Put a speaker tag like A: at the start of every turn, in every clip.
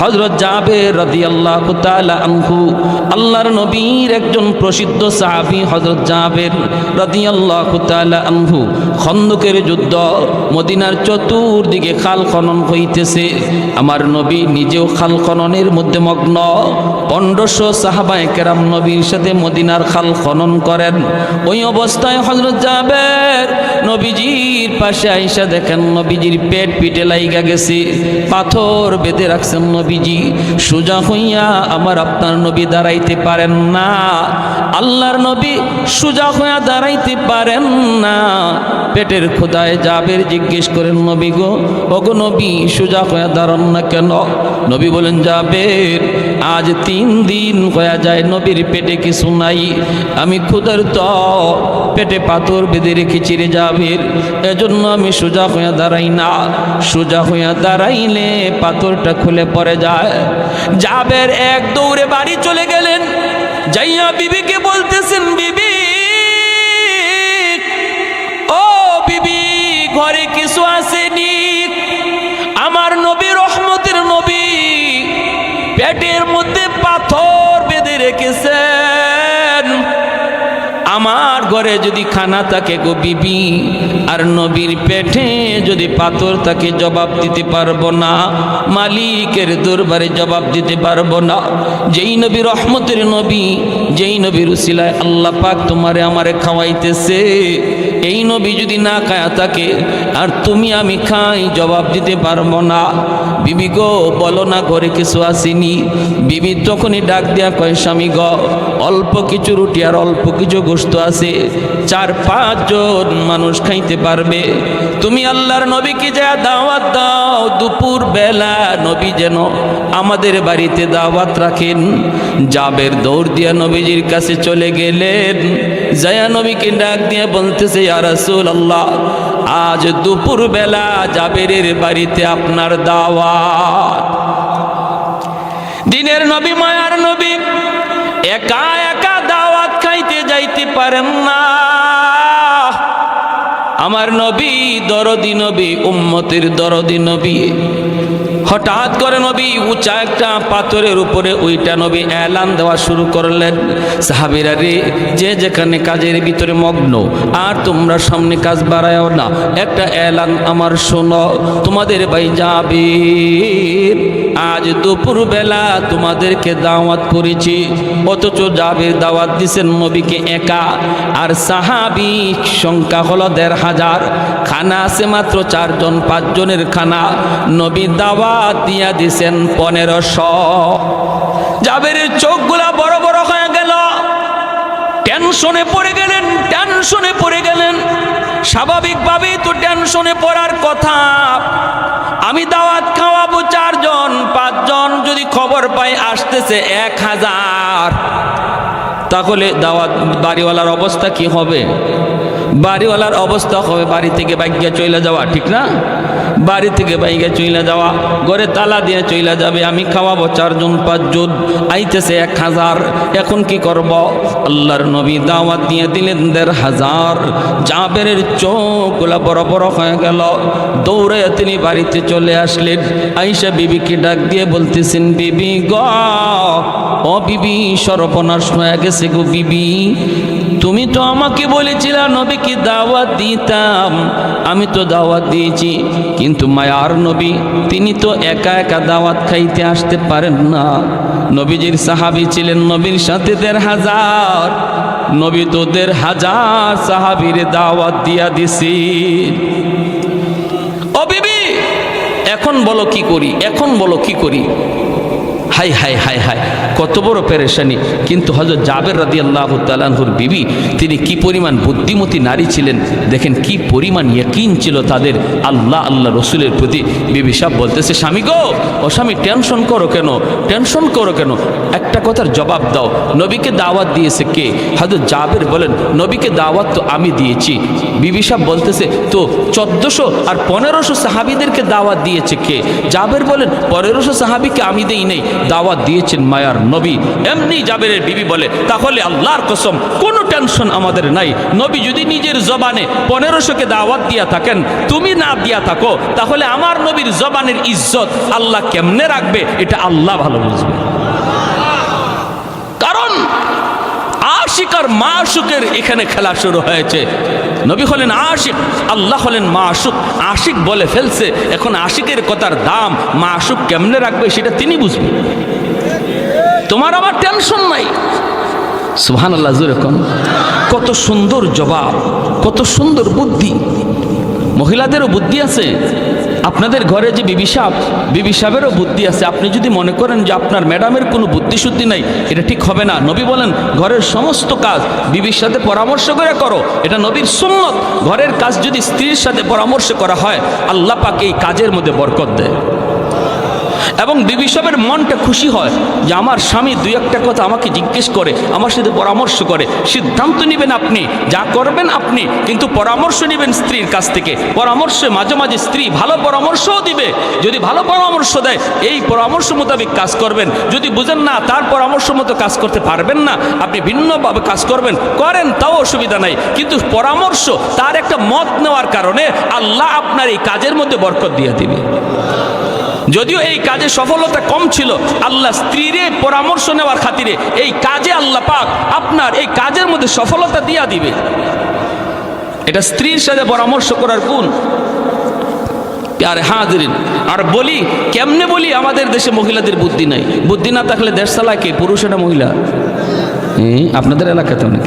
A: হজরত যাবে রদি আল্লাহ আনহু, আল্লাহর নবীর একজন প্রসিদ্ধ সাহাবি হজরত যাবের রদি আল্লাহ আনহু, খন্দকের যুদ্ধ, মদিনার চতুর্দিকে খাল খনন হইতেছে। আমার নবী নিজেও খাল খননের মধ্যে মগ্ন। পনেরোশো সাহাবায় কেরাম নবীর সাথে মদিনার খাল খনন করেন। ওই অবস্থায় হজরত যাবের নবীজির পাশে আইসা দেখেন, নবীজির পেট পিটে লাইগা গেছে, পাথর বেঁধে রাখছেন নবীজি সোজা হইয়া আমার আপনার নবী দাঁড়াইতে পারেন না। আল্লাহর নবী সোজা হইয়া দাঁড়াইতে পারেন না। পেটের খোদায় যাবের জিজ্ঞেস করেন, নবী গো, ওগো নবী সোজা হইয়া দাঁড়ান না কেন? নবী বলেন, জাবের আজ তিন দিন হয়ে যায়, নবীর পেটে কিছু নাই। আমি খুদার তো পেটে পাথর বেঁধে রেখেছি রে জাবের এজন্য আমি সোজা হইয়া দাঁড়াই না। সোজা হইয়া দাঁড়াইলে পাথরটা খুলে পড়ে যায়। জাবের এক দৌড়ে বাড়ি চলে গেলেন। যাইয়া বিবিকে বলতেছেন, বিবি, ও বিবি, ঘরে কিছু আসেনি? পেটের মধ্যে পাথর বেঁধে রেখেছেন। আমার ঘরে যদি খানা থাকে গো বিবি, আর নবীর পেটে যদি পাথর থাকে, জবাব দিতে পারব না। মালিকের দরবারে জবাব দিতে পারব না। যেই নবী রহমতের নবী, যেই নবীর উসিলায় আল্লাহ পাক তোমারে আমারে খাওয়াইতেছে। এই নবী যদি না খায়া থাকে, আর তুমি আমি খাই, জবাব দিতে পারব না। বিবি গো, বলো না ঘরে কিছু আসেনি। বিবি তখনই ডাক দেয়া কয়, স্বামী গ, অল্প কিছু রুটি আর অল্প কিছু গোস্ত আছে। চার পাঁচজন মানুষ খাইতে পারবে। তুমি আল্লাহর নবীকে যা দাওয়াত দাও, দুপুর বেলা নবী যেন আমাদের বাড়িতে দাওয়াত রাখেন। জাবের দৌড় দিয়া নবীজির কাছে চলে গেলেন। জয়া নবীকে ডাক দিয়ে বলতেছে ইয়া রাসূলুল্লাহ, আজ দুপুর বেলা জাবেরের বাড়িতে আপনার দাওয়াত। দিনের নবী, মায়ার নবী, একা একা দাওয়াত খাইতে যাইতে পারেন না। আমার নবী দরদি নবী, উম্মতের দরদি নবী হঠাৎ করে নবী উঁচা একটা পাথরের উপরে ওইটা নবী এলান দেওয়া শুরু করলেন। সাহাবিরা, রে, যে যেখানে কাজের ভিতরে মগ্ন, আর তোমরা সামনে কাজ বাড়ায়ও না। একটা এলান আমার শোনো, তোমাদের ভাই যাবে আজ দুপুর বেলা তোমাদেরকে দাওয়াত করেছি। অথচ জাবের দাওয়াত দিছেন নবীকে একা। আর সাহাবি সংখ্যা হলো দেড় হাজার। খানা আছে মাত্র চারজন, পাঁচজনের খানা। নবী দাওয়াত দিয়া দিছেন পনেরোশো। জাবের চোখগুলা বড় বড় হয়ে গেল। টেনশনে পড়ে গেলেন, টেনশনে পড়ে গেলেন। স্বাভাবিকভাবেই তো টেনশনে পড়ার কথা। আমি দাওয়াত খাওয়াবো চারজন, পাঁচজন, যদি খবর পাই আসতেছে এক হাজার। তাহলে দাওয়াত বাড়িওয়ালার অবস্থা কি হবে? বাড়িওয়ালার অবস্থা হবে, বাড়ি থেকে বাইকে চলে যাওয়া, ঠিক না? বাড়ি থেকে বাইকে চলে যাওয়া, ঘরে তালা দিয়ে চলে যাবে, আমি খাওয়াবো চারজন, পাঁচজন, আইতেছে এক হাজার, এখন কি করব? আল্লাহর নবী দাওয়াত দিয়ে দিলেন দেড় হাজার। জাবেরের চোখগুলা বড় বড় হয়ে গেল। দৌড়ে তিনি বাড়িতে চলে আসলেন। আইসা বিবিকে ডাক দিয়ে বলতেছেন, বিবি গ, ও বিবি, সর্বনাশ হয়ে গেছে গো বিবি। তুমি তো আমাকে বলেছিলা, নবীকে দাওয়াত দিতাম। আমি তো দাওয়াত দিয়েছি, কিন্তু মায়ার নবী, তিনি তো একা একা দাওয়াত খাইতে আসতে পারেন না। নবীজির সাহাবি ছিলেন নবীর সাথে দেড় হাজার। নবী তো দেড় হাজার সাহাবির দাওয়াত দিয়া দিছি। ও বিবি, এখন বলো কি করি, এখন বলো কি করি। হাই হাই হাই হাই। কত বড় পেরেশানি। কিন্তু হজরত জাবের রাদি আল্লাহ তালানহুর বিবি, তিনি কি পরিমাণ বুদ্ধিমতী নারী ছিলেন, দেখেন কি পরিমাণ ইয়কিন ছিল তাদের আল্লাহ আল্লাহ রসুলের প্রতি। বিবি সাহ বলতেছে, স্বামী গো, ও স্বামী, টেনশন করো কেন? টেনশন করো কেন? একটা কথার জবাব দাও, নবীকে দাওয়াত দিয়েছে কে? হজরত জাবের বলেন, নবীকে দাওয়াত তো আমি দিয়েছি। বিবি সাহেব বলতেছে, তো চোদ্দশো আর পনেরোশো সাহাবিদেরকে দাওয়াত দিয়েছে কে? জাবের বলেন, পনেরোশো সাহাবিকে আমি দেই নেই। দাওয়াত দিয়েছেন মায়ার নবী এমনি জাবেরের বিবি বলে, তাহলে আল্লাহর কসম, কোনো টেনশন আমাদের নাই। নবী যদি নিজের জবানে পনেরোশোকে দাওয়াত দিয়া থাকেন, তুমি না দিয়া থাকো, তাহলে আমার নবীর জবানের ইজ্জত আল্লাহ কেমনে রাখবে? এটা আল্লাহ ভালো বুঝবে। কারণ আশিক আর মাসুকের এখানে খেলা শুরু হয়েছে। নবী হলেন আশিক, আল্লাহ হলেন মাসুক আশিক বলে ফেলছে, এখন আশিকের কথার দাম মাসুক কেমনে রাখবে সেটা তিনি বুঝবেন তোমার আবার টেনশন নাই। সুহান আল্লাহ যেরকম কত সুন্দর জবাব, কত সুন্দর বুদ্ধি। মহিলাদেরও বুদ্ধি আছে, আপনাদের ঘরে যে বিবি সাপ বিবি সাহেবেরও বুদ্ধি আছে। আপনি যদি মনে করেন যে আপনার ম্যাডামের কোনো বুদ্ধিশুদ্ধি নাই, এটা ঠিক হবে না। নবী বলেন, ঘরের সমস্ত কাজ বিবির সাথে পরামর্শ করে করো। এটা নবীর সুন্নত। ঘরের কাজ যদি স্ত্রীর সাথে পরামর্শ করা হয়, আল্লাহ এই কাজের মধ্যে বরকত দেয়। এবং বিবি সাহেবের মনটা খুশি হয় যে আমার স্বামী দুই একটা কথা আমাকে জিজ্ঞেস করে, আমার সাথে পরামর্শ করে। সিদ্ধান্ত নেবেন আপনি, যা করবেন আপনি, কিন্তু পরামর্শ নেবেন স্ত্রীর কাছ থেকে। পরামর্শে মাঝে মাঝে স্ত্রী ভালো পরামর্শও দিবে। যদি ভালো পরামর্শ দেয়, এই পরামর্শ মোতাবেক কাজ করবেন। যদি বুঝেন না, তার পরামর্শ মতো কাজ করতে পারবেন না, আপনি ভিন্নভাবে কাজ করবেন, করেন, তাও অসুবিধা নাই। কিন্তু পরামর্শ, তার একটা মত নেওয়ার কারণে আল্লাহ আপনার এই কাজের মধ্যে বরকত দিয়ে দিবে। যদিও এই কাজে সফলতা কম ছিল, আল্লাহ স্ত্রীরে পরামর্শ নেওয়ার খাতিরে এই কাজে আল্লাহ পাক আপনার এই কাজের মধ্যে সফলতা দিয়া দিবে। এটা স্ত্রীর সাথে পরামর্শ করার গুণ। আর হাজরিন, আর বলি, কেমনে বলি আমাদের দেশে মহিলাদের বুদ্ধি নাই? বুদ্ধি না থাকলে দেশ কে? পুরুষ এটা মহিলা? আপনাদের এলাকাতে অনেক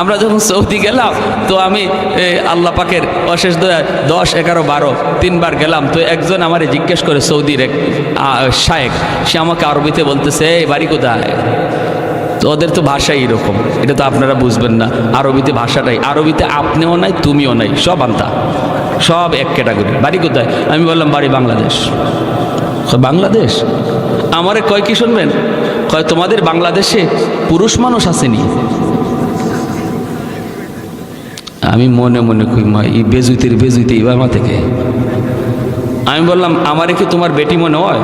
A: আমরা যখন সৌদি গেলাম, তো আমি আল্লাহ পাকের অশেষ দয়া দশ, এগারো, বারো, তিনবার গেলাম। তো একজন আমারে জিজ্ঞেস করে সৌদির এক শায়েক, সে আমাকে আরবিতে বলতেছে, এই বাড়ি কোথায়? তো ওদের তো ভাষাই এরকম, এটা তো আপনারা বুঝবেন না। আরবিতে ভাষাটাই আরবিতে আপনিও নাই, তুমিও নাই, সব আনতা, সব এক ক্যাটাগরি। বাড়ি কোথায়? আমি বললাম, বাড়ি বাংলাদেশ। বাংলাদেশ? আমারে কয় কি শুনবেন? কয়, তোমাদের বাংলাদেশে পুরুষ মানুষ আসেনি? আমি মনে মনে কই, মা, এই বেজুইতের বেজুইতে এবার মা থেকে? আমি বললাম, আমারে কি তোমার বেটি মনে হয়?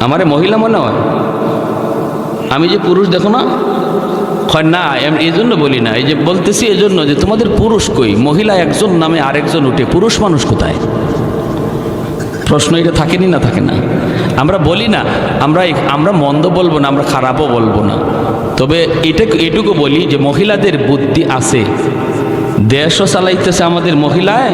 A: আমারে মহিলা মনে হয়? আমি যে পুরুষ দেখো না? হয় না এই জন্য বলি না। এই যে বলতেছি এই জন্য যে তোমাদের পুরুষ কই? মহিলা একজন নামে আরেকজন উঠে, পুরুষ মানুষ কোথায়? প্রশ্ন এটা থাকেনি না, থাকে না। আমরা বলি না, আমরা আমরা মন্দ বলব না, আমরা খারাপও বলব না। তবে এটা এটুকু বলি যে মহিলাদের বুদ্ধি আছে। দেশও চালাইতেছে আমাদের মহিলায়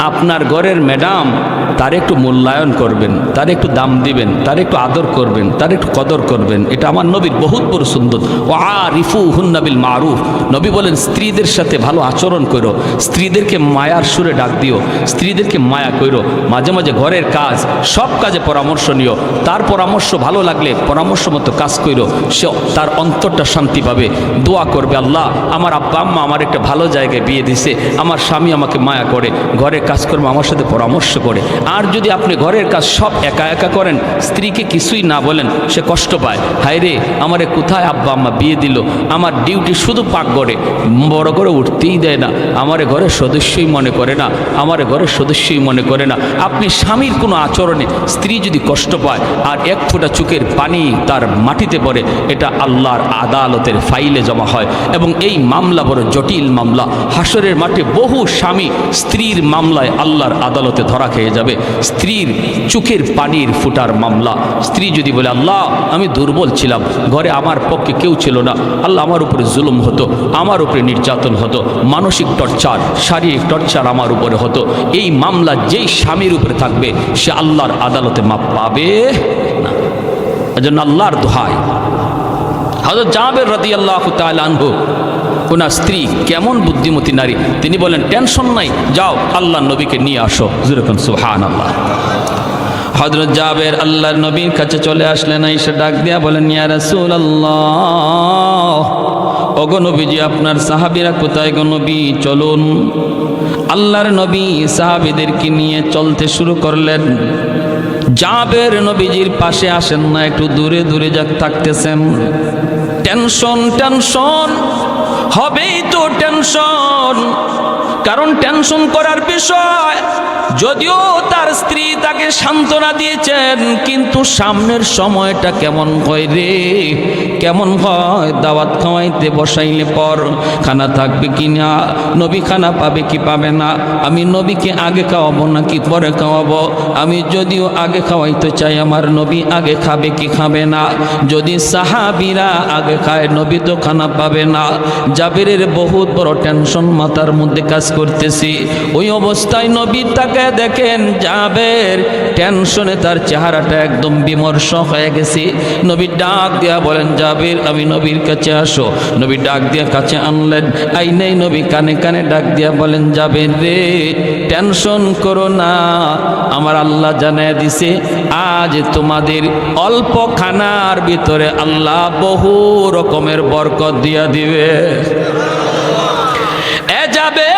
A: আপনার ঘরের ম্যাডাম তার একটু মূল্যায়ন করবেন, তার একটু দাম দিবেন, তার একটু আদর করবেন, তার একটু কদর করবেন। এটা আমার নবীর বহুত বড় সুন্দর। ও আ রিফু হুন্নাবিল মারুফ। নবী বলেন, স্ত্রীদের সাথে ভালো আচরণ করো। স্ত্রীদেরকে মায়ার সুরে ডাক দিও। স্ত্রীদেরকে মায়া করো। মাঝে মাঝে ঘরের কাজ, সব কাজে পরামর্শ নিও। তার পরামর্শ ভালো লাগলে পরামর্শ মতো কাজ করো। সে তার অন্তরটা শান্তি পাবে। দোয়া করবে, আল্লাহ, আমার আব্বা আম্মা আমার একটা ভালো জায়গায় বিয়ে দিছে। আমার স্বামী আমাকে মায়া করে। ঘরের কাজকর্ম আমার সাথে পরামর্শ করে। আর যদি আপনি ঘরের কাজ সব একা একা করেন, স্ত্রীকে কিছুই না বলেন, সে কষ্ট পায়। হায় রে, আমারে কোথায় আব্বা আম্মা বিয়ে দিল? আমার ডিউটি শুধু পাক করে বড় করে উঠতেই দেয় না। আমারে ঘরের সদস্যই মনে করে না, আমার ঘরের সদস্যই মনে করে না। আপনি স্বামীর কোনো আচরণে স্ত্রী যদি কষ্ট পায়, আর এক ফোঁটা চোখের পানি তার মাটিতে পড়ে, এটা আল্লাহর আদালতের ফাইলে জমা হয়। এবং এই মামলা বড় জটিল মামলা। হাসরের মাঠে বহু স্বামী স্ত্রীর মামলায় আল্লাহর আদালতে ধরা খেয়ে যাবে। স্ত্রীর চোখের পানির ফুটার মামলা। স্ত্রী যদি বলে, আল্লাহ, আমি দুর্বল ছিলাম। ঘরে আমার পক্ষে কেউ ছিল না। আল্লাহ আমার উপরে জুলুম হতো, আমার উপরে নির্যাতন হতো। মানসিক টর্চার, শারীরিক টর্চার আমার উপরে হতো। এই মামলা যেই স্বামীর উপরে থাকবে, সে আল্লাহর আদালতে মাপ পাবে না। আল্লাহর দোহাই। হজরত জাহাবের রদি আল্লাহ আনহু ওনার স্ত্রী কেমন বুদ্ধিমতী নারী? তিনি বলেন টেনশন নাই, যাও আল্লাহ নবীকে নিয়ে আসো। যেরকম সুহান আল্লাহ হজরত জাবের আল্লাহর নবীর কাছে চলে আসলেন, এসে ডাক দিয়া বলেন, ইয়া রাসূল আল্লাহ ওগো নবীজি, আপনার সাহাবীরা কোথায় গো নবী? চলুন। আল্লাহর নবী সাহাবীদেরকে নিয়ে চলতে শুরু করলেন। জাবের নবীজির পাশে আসেন না, একটু দূরে দূরে যাক, থাকতেছেন। টেনশন টেনশন হবেই তো টেনশন কারণ টেনশন করার বিষয়, যদিও তার স্ত্রী তাকে সান্ত্বনা দিয়েছেন, কিন্তু সামনের সময়টা কেমন হয় রে? কেমন হয়? দাওয়াত খাওয়াইতে বসাইলে পর খানা থাকবে কি না? নবী খানা পাবে কি পাবে না? আমি নবীকে আগে খাওয়াবো নাকি পরে খাওয়াবো? আমি যদিও আগে খাওয়াইতে চাই, আমার নবী আগে খাবে কি খাবে না? যদি সাহাবিরা আগে খায়, নবী তো খানা পাবে না। জাবিরের বহুত বড় টেনশন মাথার মধ্যে কাজ করতেছি। ওই অবস্থায় নবী তাকে দেখেন, জাবের টেনশনে তার চেহারাটা একদম বিমর্ষ হয়ে গেছে। নবী ডাক দিয়া বলেন, জাবির, আমি নবীর কাছে আসো। নবী ডাক দিয়া কাছে আনলেন। আই নেই নবী কানে কানে ডাক দিয়া বলেন যাবেন রে, টেনশন করো না, আমার আল্লাহ জানায় দিছে, আজ তোমাদের অল্প খানার ভিতরে আল্লাহ বহু রকমের বরকত দিয়া দিবে। যাবে।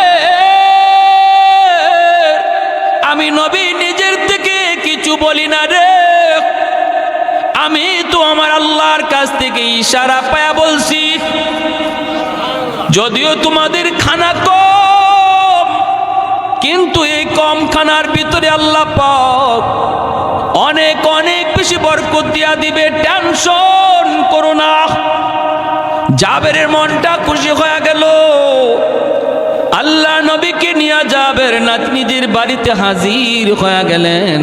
A: আমি নবী নিজের থেকে কিছু বলি না রে। আমি তো আমার আল্লাহর কাছ থেকে ইশারা পায়া বলছি। যদিও তোমাদের খানা কম, কিন্তু এই কম খানার ভিতরে আল্লাহ পাক অনেক অনেক বেশি বরকত দিয়া দিবে। টেনশন করো না। জাবেরের মনটা খুশি হয়ে গেল। আল্লাহ নবীকে নিয়ে যাবের নাতনিদের বাড়িতে হাজির হয়ে গেলেন।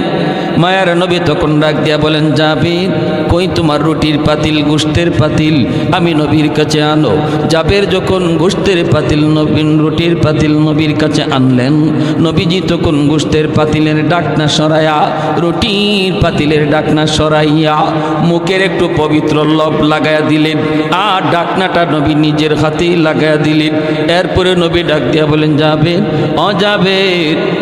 A: মায়ার নবী তখন ডাক দিয়া বলেন, জাবির, কই তোমার রুটির পাতিল গোস্তের পাতিল? আমি নবীর কাছে আনো। জাবের যখন গোস্তের পাতিল নবীন রুটির পাতিল নবীর কাছে আনলেন। নবীজি তখন গোস্তের পাতিলের ডাকনা সরাইয়া, রুটির পাতিলের ডাকনা সরাইয়া মুখের একটু পবিত্র লব লাগাইয়া দিলেন। আর ডাকনাটা নবী নিজের হাতেই লাগাইয়া দিলেন। এরপরে নবী ডাক দিয়া বলেন, যাবে? অ যাবে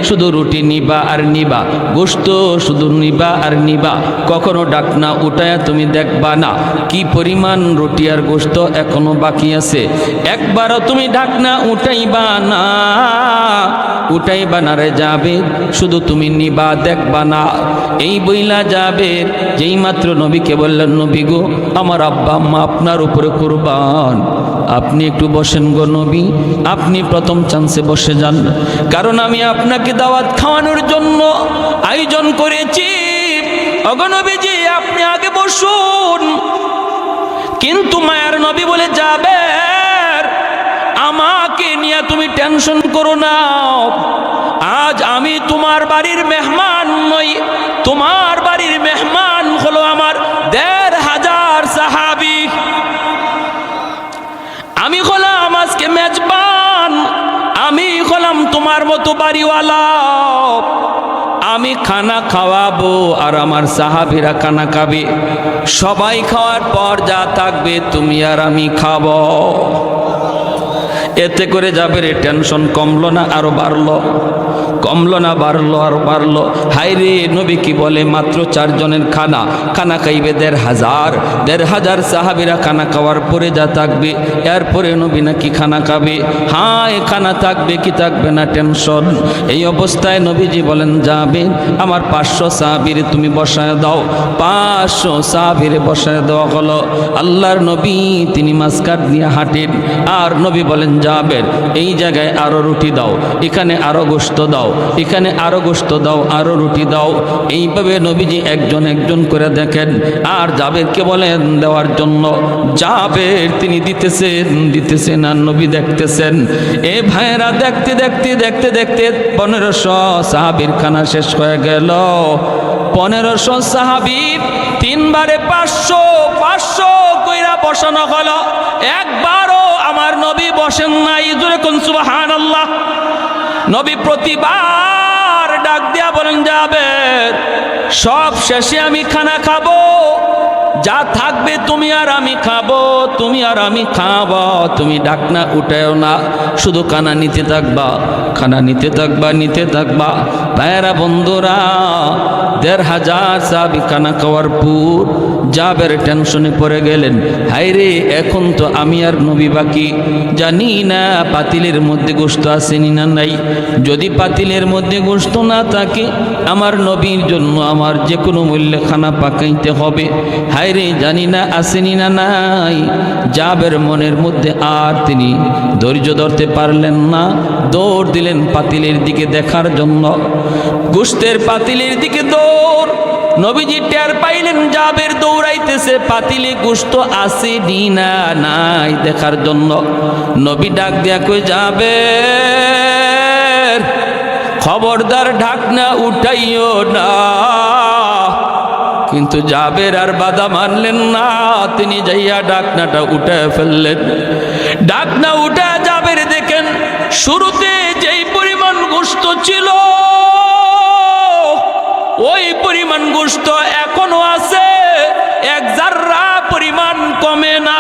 A: শুধু রুটি নিবা আর নিবা গোস্ত শুধু নিবা আর নিবা, কখনো ডাকনা উঠায়া তুমি দেখবা না, কি পরিমাণ রুটি আর গোস্ত এখনও বাকি আছে, একবারও তুমি ডাকনা উঠাইবা না উঠাইবা না রে যাবে, শুধু তুমি নিবা, দেখবা না, এই বইলা যাবে যেই মাত্র নবীকে বললেন, নবী গো, আমার আব্বা, আম্মা আপনার উপরে কুরবান। আপনি একটু বসেন গো নবী। আপনি প্রথম চান্সে বসে যান। কারণ আমি আপনাকে দাওয়াত খাওয়ানোর জন্য আয়োজন করেছি। অগনবীজি আপনি আগে বসুন। কিন্তু মায়ার নবী বলে যাবে আমাকে নিয়ে তুমি টেনশন করো না। আজ আমি তোমার বাড়ির মেহমান নই, তোমার মতো বাড়িওয়ালা আমি খানা খাওয়াবো আর আমার সাহাবিরা খানা খাবে। সবাই খাওয়ার পর যা থাকবে তুমি আর আমি খাব। এতে করে যাবে রে, টেনশন কমলো না, আরও বাড়লো। কমলো না, বাড়লো আর বাড়লো। হাই রে নবী কি বলে, মাত্র চারজনের খানা। খানা খাইবে দেড় হাজার। দেড় হাজার সাহাবিরা খানা খাওয়ার পরে যা থাকবে, এরপরে নবী নাকি খানা খাবে। হাই খানা থাকবে কি থাকবে না, টেনশন। এই অবস্থায় নবীজি বলেন, যাবে। আমার পাঁচশো সাহাবিরে তুমি বসায় দাও। পাঁচশো সাহাবিরে বসায় দেওয়া হলো। আল্লাহর নবী তিনি মাসকাট নিয়ে হাঁটেন। আর নবী বলেন যাবেন এই জায়গায় আরও রুটি দাও। এখানে আরও গোস্ত দাও। এখানে আরও গোস্ত দাও, আরও রুটি দাও। এইভাবে নবীজি একজন একজন করে দেখেন, আর জাবেরকে বলেন দেওয়ার জন্য। জাবের তিনি দিতেছেন দিতেছেন, আর নবী দেখতেছেন। এ ভাইয়েরা, দেখতে দেখতে দেখতে দেখতে পনেরোশো সাহাবির খানা শেষ হয়ে গেল। পনেরোশো সাহাবি তিনবারে পাঁচশো পাঁচশো কইরা বসানো হলো। একবারও আমার নবী বসেন নাই। জোরে কোন সুবাহান আল্লাহ নবী প্রতিবার ডাক দিয়া বলেন যাবে সব শেষে আমি খানা খাব। যা থাকবে তুমি আর আমি খাব, তুমি আর আমি খাব। তুমি ডাকনা উঠেও না, শুধু খানা নিতে থাকবা খানা নিতে থাকবা নিতে থাকবা। ভাইয়েরা, বন্ধুরা, দেড় হাজার সাহাবি খানা খাওয়ার পর জাবের টেনশনে পড়ে গেলেন। হাইরে এখন তো আমি আর নবী বাকি। জানি না পাতিলের মধ্যে গোস্ত আসেনি না নাই। যদি পাতিলের মধ্যে গোস্ত না থাকে, আমার নবীর জন্য আমার যে কোনো মূল্যে খানা পাকাইতে হবে। হাইরে জানি না, আসেনি না নাই। জাবের মনের মধ্যে আর তিনি ধৈর্য ধরতে পারলেন না। দৌড় দিলেন পাতিলের দিকে দেখার জন্য। গোস্তের পাতিলের দিকে দৌড়। নবীজি টের পাইলেন, জাবের দৌড়াইতেছে, পাতিলে গোস্ত আসে নি না নাই দেখার জন্য। নবী ডাক দিয়া কই যাবে খবরদার ঢাকনা উঠাইও না। কিন্তু জাবের আর বাধা মানলেন না। তিনি যাইয়া ডাকনাটা উঠে ফেললেন। ডাকনা উঠে জাবের দেখেন, শুরুতে যেই পরিমাণ গোস্ত ছিল, ওই পরিমাণ গোস্ত এখনও আছে। এক জাররা পরিমাণ কমে না।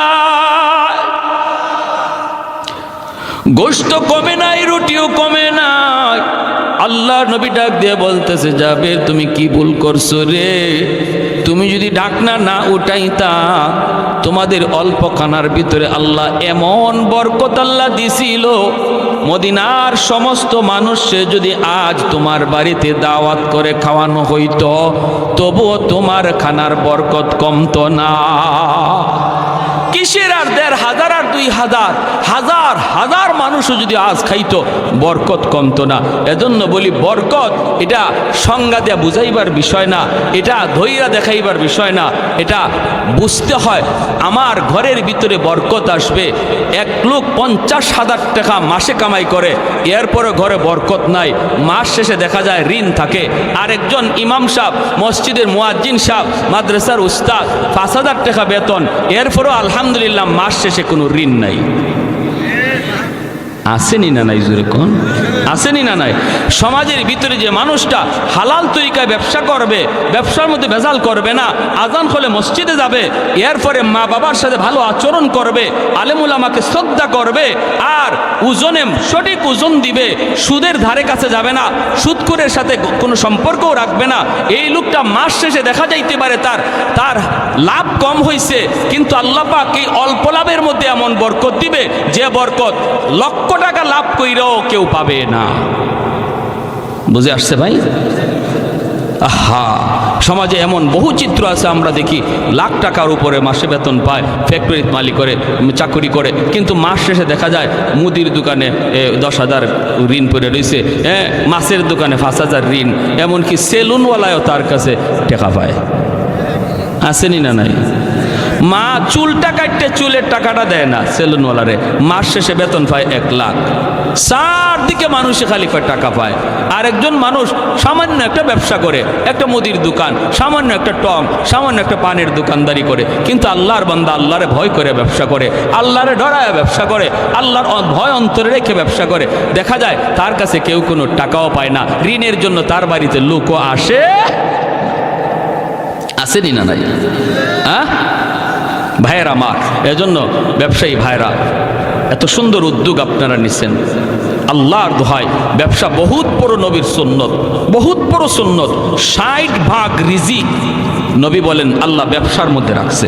A: গোস্ত কমে নাই, রুটিও কমে নাই আল্লাহ নবী ডাক দিয়ে বলতেছে যাবে তুমি কি ভুল করছ রে? তুমি যদি ঢাকনা না উঠাইতা, তোমাদের অল্প খানার ভিতরে আল্লাহ এমন বরকত আল্লাহ দিছিল। মদিনার সমস্ত মানুষে যদি আজ তোমার বাড়িতে দাওয়াত করে খাওয়ানো হইত, তবুও তোমার খানার বরকত কমত না। কিসের আর দেড় হাজার আর দুই হাজার? হাজার হাজার মানুষও যদি আজ খাইতো, বরকত কমতো না। এজন্য বলি বরকত, এটা সংজ্ঞা দেয়া বুঝাইবার বিষয় না, এটা ধৈরা দেখাইবার বিষয় না, এটা বুঝতে হয়। আমার ঘরের ভিতরে বরকত আসবে, এক লোক পঞ্চাশ হাজার টাকা মাসে কামাই করে এরপরে ঘরে বরকত নাই। মাস শেষে দেখা যায় ঋণ থাকে। আরেকজন ইমাম সাহ মসজিদের মোয়াজ্জিন সাহ মাদ্রাসার উস্তাদ, পাঁচ হাজার টাকা বেতন, এরপরও আলহামদুলিল্লাহ মাস শেষে কোনো ঋণ নাই। আসেনি না নাই জুড়ে কোন? আসেনি না নাই? সমাজের ভিতরে যে মানুষটা হালাল তরিকায় ব্যবসা করবে, ব্যবসার মধ্যে ভেজাল করবে না, আজান হলে মসজিদে যাবে, এরপরে মা বাবার সাথে ভালো আচরণ করবে আলেমুল আমাকে শ্রদ্ধা করবে, আর ওজনে সঠিক ওজন দিবে, সুদের ধারে কাছে যাবে না সুদখোরের সাথে কোনো সম্পর্কও রাখবে না, এই লোকটা মাস শেষে দেখা যাইতে পারে তার তার লাভ কম হয়েছে কিন্তু আল্লাহ পাক এই অল্প লাভের মধ্যে এমন বরকত দিবে, যে বরকত লক্ষ টাকা লাভ কইরাও কেউ পাবে না। বুঝে আসছে ভাই? আহা, সমাজে এমন বহু চিত্র আছে, আমরা দেখি লাখ টাকার উপরে মাসে বেতন পায় ফ্যাক্টরির মালিক করে, চাকুরি করে, কিন্তু মাস শেষে দেখা যায় মুদির দোকানে দশ হাজার ঋণ পড়ে রয়েছে হ্যাঁ মাছের দোকানে পাঁচ হাজার ঋণ, এমনকি সেলুনওয়ালায়ও তার কাছে টাকা পায়। আসেনি না নাই? মা চুলটা কাটতে চুলের টাকাটা দেয় না, সেলুনওয়ালারে। মাস শেষে বেতন পায় এক লাখ। চারদিকে মানুষে খালি টাকা পায়। আর একজন মানুষ সামান্য একটা ব্যবসা করে, একটা মুদির দোকান, সামান্য একটা টং, সামান্য একটা পানের দোকানদারি করে। কিন্তু আল্লাহর বান্দা আল্লাহরে ভয় করে ব্যবসা করে, আল্লাহরে ডরায় ব্যবসা করে, আল্লাহর ভয় অন্তরে রেখে ব্যবসা করে। দেখা যায় তার কাছে কেউ কোনো টাকাও পায় না। ঋণের জন্য তার বাড়িতে লোকও আসে। আসেনি না নাই? হ্যাঁ? ভাইয়েরা আমার, এজন্য ব্যবসায়ী ভাইরা এত সুন্দর উদ্যোগ আপনারা নিছেন। আল্লাহর দোহায় ব্যবসা বহুত বড় নবীর সুন্নত, বহুত বড় সুন্নত। ষাট ভাগ রিজিক নবী বলেন আল্লাহ ব্যবসার মধ্যে রাখছে।